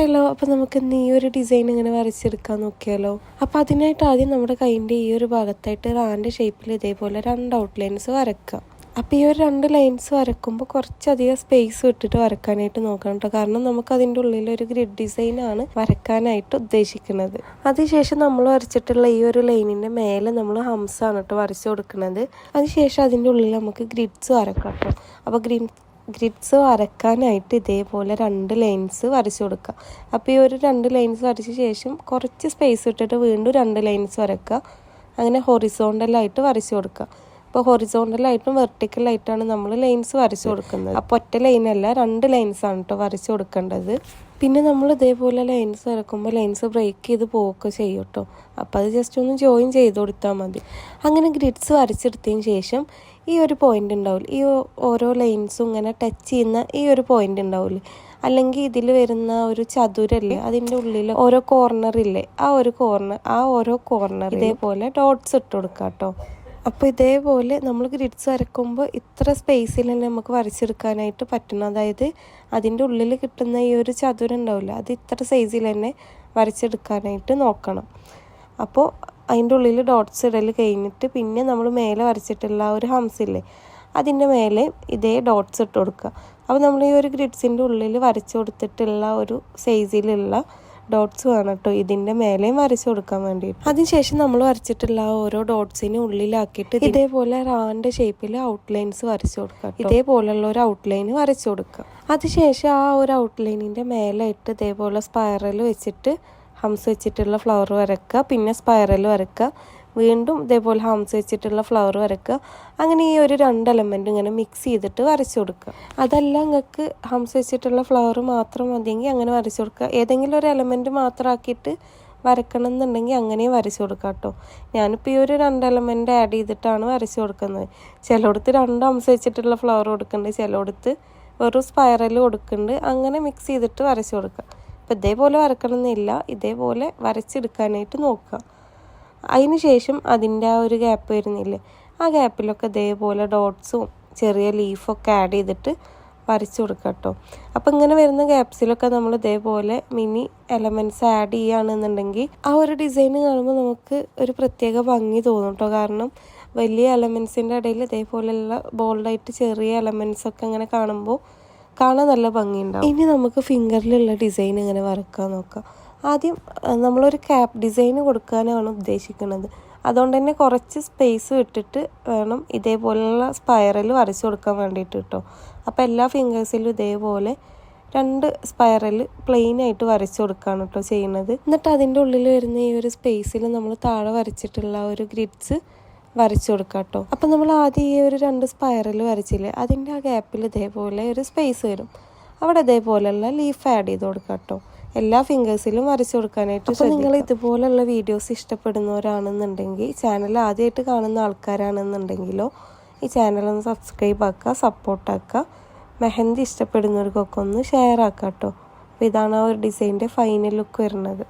Hello അപ്പോൾ നമുക്ക് ഇന്ന് ഈ ഒരു ഡിസൈൻ ഇങ്ങനെ വരച്ചെടുക്കാൻ നോക്കിയാലോ? അപ്പോൾ അതിനായിട്ട് ആദ്യം നമ്മുടെ കൈയിന്റെ ഈ ഒരു ഭാഗത്തായിട്ട് റാന്റെ ഷേപ്പിൽ ഇതേപോലെ രണ്ട് ഔട്ട് ലൈൻസ് വരക്കുക അപ്പോൾ ഈ ഒരു രണ്ട് ലൈൻസ് വരക്കുമ്പോൾ കുറച്ചധികം സ്പേസ് വിട്ടിട്ട് വരക്കാനായിട്ട് നോക്കണം കേട്ടോ കാരണം നമുക്ക് അതിന്റെ ഉള്ളിൽ ഒരു ഗ്രിഡ് ഡിസൈൻ ആണ് വരക്കാനായിട്ട് ഉദ്ദേശിക്കുന്നത്. അതിനുശേഷം നമ്മൾ വരച്ചിട്ടുള്ള ഈ ഒരു ലൈനിന്റെ മേലെ നമ്മൾ ഹംസാണ് കേട്ടോ വരച്ചു കൊടുക്കുന്നത്. അതിനുശേഷം അതിന്റെ ഉള്ളിൽ നമുക്ക് ഗ്രിഡ്സ് വരക്കാം കേട്ടോ അപ്പോൾ ഗ്രിഡ് ഗ്രിഡ്സ് വരക്കാനായിട്ട് ഇതേപോലെ രണ്ട് ലൈൻസ് വരച്ചു കൊടുക്കുക. അപ്പോൾ ഈ ഒരു രണ്ട് ലൈൻസ് വരച്ച ശേഷം കുറച്ച് സ്പേസ് ഇട്ടിട്ട് വീണ്ടും രണ്ട് ലൈൻസ് വരക്കുക അങ്ങനെ ഹൊറിസോണ്ടലായിട്ട് വരച്ചു കൊടുക്കുക. ഇപ്പോൾ ഹൊറിസോണ്ടലായിട്ടും വെർട്ടിക്കലായിട്ടാണ് നമ്മൾ ലൈൻസ് വരച്ചു കൊടുക്കുന്നത്. അപ്പോൾ ഒറ്റ ലൈനല്ല രണ്ട് ലൈൻസാണ് കേട്ടോ വരച്ചു കൊടുക്കേണ്ടത്. പിന്നെ നമ്മൾ ഇതേപോലെ ലൈൻസ് വരക്കുമ്പോൾ ലൈൻസ് ബ്രേക്ക് ചെയ്ത് പോവുകയൊക്കെ ചെയ്യും കേട്ടോ. അപ്പോൾ അത് ജസ്റ്റ് ഒന്ന് ജോയിൻ ചെയ്ത് കൊടുത്താൽ മതി. അങ്ങനെ ഗ്രിഡ്സ് വരച്ചെടുത്തതിന് ശേഷം ഈ ഒരു പോയിന്റ് ഉണ്ടാവില്ല ഈ ഓരോ ലൈൻസും ഇങ്ങനെ ടച്ച് ചെയ്യുന്ന ഈ ഒരു പോയിന്റ് ഉണ്ടാവില്ല അല്ലെങ്കിൽ ഇതിൽ വരുന്ന ഒരു ചതുരല്ലേ അതിന്റെ ഉള്ളിൽ ഓരോ കോർണറില്ലേ ആ ഒരു കോർണർ ആ ഓരോ കോർണർ ഇതേപോലെ ഡോട്ട്സ് ഇട്ട് കൊടുക്കാം കേട്ടോ അപ്പോൾ ഇതേപോലെ നമ്മൾ ഗ്രിഡ്സ് വരക്കുമ്പോൾ ഇത്ര സ്പേസിൽ തന്നെ നമുക്ക് വരച്ചെടുക്കാനായിട്ട് പറ്റണം. അതായത് അതിന്റെ ഉള്ളിൽ കിട്ടുന്ന ഈ ഒരു ചതുരം ഉണ്ടാവില്ല അത് ഇത്ര സൈസിൽ തന്നെ വരച്ചെടുക്കാനായിട്ട് നോക്കണം. അപ്പോൾ അതിന്റെ ഉള്ളിൽ ഡോട്ട്സ് ഇടൽ കഴിഞ്ഞിട്ട് പിന്നെ നമ്മൾ മേലെ വരച്ചിട്ടുള്ള ഒരു ഹംസില്ലേ അതിന്റെ മേലെ ഇതേ ഡോട്ട്സ് ഇട്ട് കൊടുക്കുക. അപ്പോൾ നമ്മൾ ഈ ഒരു ഗ്രിഡ്സിന്റെ ഉള്ളിൽ വരച്ചു കൊടുത്തിട്ടുള്ള ഒരു സൈസിലുള്ള ഡോട്ട്സ് വേണം കേട്ടോ ഇതിന്റെ മേലെയും വരച്ചു കൊടുക്കാൻ വേണ്ടിയിട്ട്. അതിനുശേഷം നമ്മൾ വരച്ചിട്ടുള്ള ഓരോ ഡോട്ട്സിനെ ഉള്ളിലാക്കിയിട്ട് ഇതേപോലെ റാന്റെ ഷേപ്പിൽ ഔട്ട്ലൈൻസ് വരച്ചു കൊടുക്കുക ഇതേപോലെയുള്ള ഒരു ഔട്ട്ലൈൻ വരച്ചു കൊടുക്കുക. അതിനുശേഷം ആ ഒരു ഔട്ട്ലൈനിന്റെ മേലായിട്ട് ഇതേപോലെ സ്പൈറൽ വെച്ചിട്ട് ഹംസ് വെച്ചിട്ടുള്ള ഫ്ലവർ വരക്കുക പിന്നെ സ്പൈറൽ വരക്കുക വീണ്ടും ഇതേപോലെ ഹംസ് വെച്ചിട്ടുള്ള ഫ്ലവർ വരക്കുക. അങ്ങനെ ഈ ഒരു രണ്ട് എലമെന്റ് ഇങ്ങനെ മിക്സ് ചെയ്തിട്ട് വരച്ചു കൊടുക്കുക. അതല്ല നിങ്ങൾക്ക് ഹംസ് വെച്ചിട്ടുള്ള ഫ്ലവർ മാത്രം മതിയെങ്കിൽ അങ്ങനെ വരച്ചു കൊടുക്കുക. ഏതെങ്കിലും ഒരു എലമെന്റ് മാത്രമാക്കിയിട്ട് വരക്കണം എന്നുണ്ടെങ്കിൽ അങ്ങനെയും വരച്ചു കൊടുക്കാം കേട്ടോ. ഞാനിപ്പോൾ ഈ ഒരു രണ്ട് എലമെന്റ് ആഡ് ചെയ്തിട്ടാണ് വരച്ചു കൊടുക്കുന്നത്. ചിലയിടത്ത് രണ്ട് ഹംസ് വെച്ചിട്ടുള്ള ഫ്ലവർ കൊടുക്കുന്നുണ്ട് ചിലയിടത്ത് വെറും സ്പൈറൽ കൊടുക്കുന്നുണ്ട്. അങ്ങനെ മിക്സ് ചെയ്തിട്ട് വരച്ചു കൊടുക്കുക. അപ്പോൾ ഇതേപോലെ വരക്കണമെന്നില്ല ഇതേപോലെ വരച്ചെടുക്കാനായിട്ട് നോക്കുക. അതിന് ശേഷം അതിന്റെ ആ ഒരു ഗ്യാപ്പ് വരുന്നില്ലേ ആ ഗ്യാപ്പിലൊക്കെ ഇതേപോലെ ഡോട്ട്സും ചെറിയ ലീഫൊക്കെ ആഡ് ചെയ്തിട്ട് വരച്ചു കൊടുക്കുക കേട്ടോ. അപ്പോൾ ഇങ്ങനെ വരുന്ന ഗ്യാപ്സിലൊക്കെ നമ്മൾ ഇതേപോലെ മിനി എലമെന്റ്സ് ആഡ് ചെയ്യുകയാണെന്നുണ്ടെങ്കിൽ ആ ഒരു ഡിസൈൻ കാണുമ്പോൾ നമുക്ക് ഒരു പ്രത്യേക ഭംഗി തോന്നും കേട്ടോ. കാരണം വലിയ എലമെൻസിന്റെ ഇടയിൽ ഇതേപോലെയുള്ള ബോൾഡായിട്ട് ചെറിയ എലമെൻസ് ഒക്കെ ഇങ്ങനെ കാണുമ്പോൾ കാണാൻ നല്ല ഭംഗിയുണ്ടാവും. ഇനി നമുക്ക് ഫിംഗറിലുള്ള ഡിസൈൻ ഇങ്ങനെ വരക്കാൻ നോക്കാം. ആദ്യം നമ്മളൊരു ക്യാപ് ഡിസൈൻ കൊടുക്കാനാണ് ഉദ്ദേശിക്കുന്നത്. അതുകൊണ്ട് തന്നെ കുറച്ച് സ്പേസ് വിട്ടിട്ട് വേണം ഇതേപോലെയുള്ള സ്പൈറൽ വരച്ചു കൊടുക്കാൻ വേണ്ടിയിട്ട് കേട്ടോ. അപ്പോൾ എല്ലാ ഫിംഗേഴ്സിലും ഇതേപോലെ രണ്ട് സ്പൈറൽ പ്ലെയിൻ ആയിട്ട് വരച്ചു കൊടുക്കുകയാണ് കേട്ടോ ചെയ്യുന്നത്. എന്നിട്ട് അതിന്റെ ഉള്ളിൽ വരുന്ന ഈ ഒരു സ്പേസിൽ നമ്മൾ താഴെ വരച്ചിട്ടുള്ള ഒരു ഗ്രിഡ്സ് വരച്ചു കൊടുക്കാം കേട്ടോ അപ്പം നമ്മൾ ആദ്യം ഈ ഒരു രണ്ട് സ്പൈറൽ വരച്ചില്ലേ അതിന്റെ ആ ഗ്യാപ്പിൽ ഇതേപോലെ ഒരു സ്പേസ് വരും. അവിടെ ഇതേപോലെയുള്ള ലീഫ് ആഡ് ചെയ്ത് കൊടുക്കാം കേട്ടോ എല്ലാ ഫിംഗേഴ്സിലും വരച്ചു കൊടുക്കാനായിട്ട് അപ്പോൾ നിങ്ങൾ ഇതുപോലെയുള്ള വീഡിയോസ് ഇഷ്ടപ്പെടുന്നവരാണെന്നുണ്ടെങ്കിൽ ചാനൽ ആദ്യമായിട്ട് കാണുന്ന ആൾക്കാരാണെന്നുണ്ടെങ്കിലോ ഈ ചാനൽ ഒന്ന് സബ്സ്ക്രൈബ് ആക്കുക സപ്പോർട്ടാക്കുക മെഹന്തി ഇഷ്ടപ്പെടുന്നവർക്കൊക്കെ ഒന്ന് ഷെയർ ആക്കാം കേട്ടോ അപ്പോൾ ഇതാണ് ആ ഒരു ഡിസൈന്റെ ഫൈനൽ ലുക്ക് വരുന്നത്.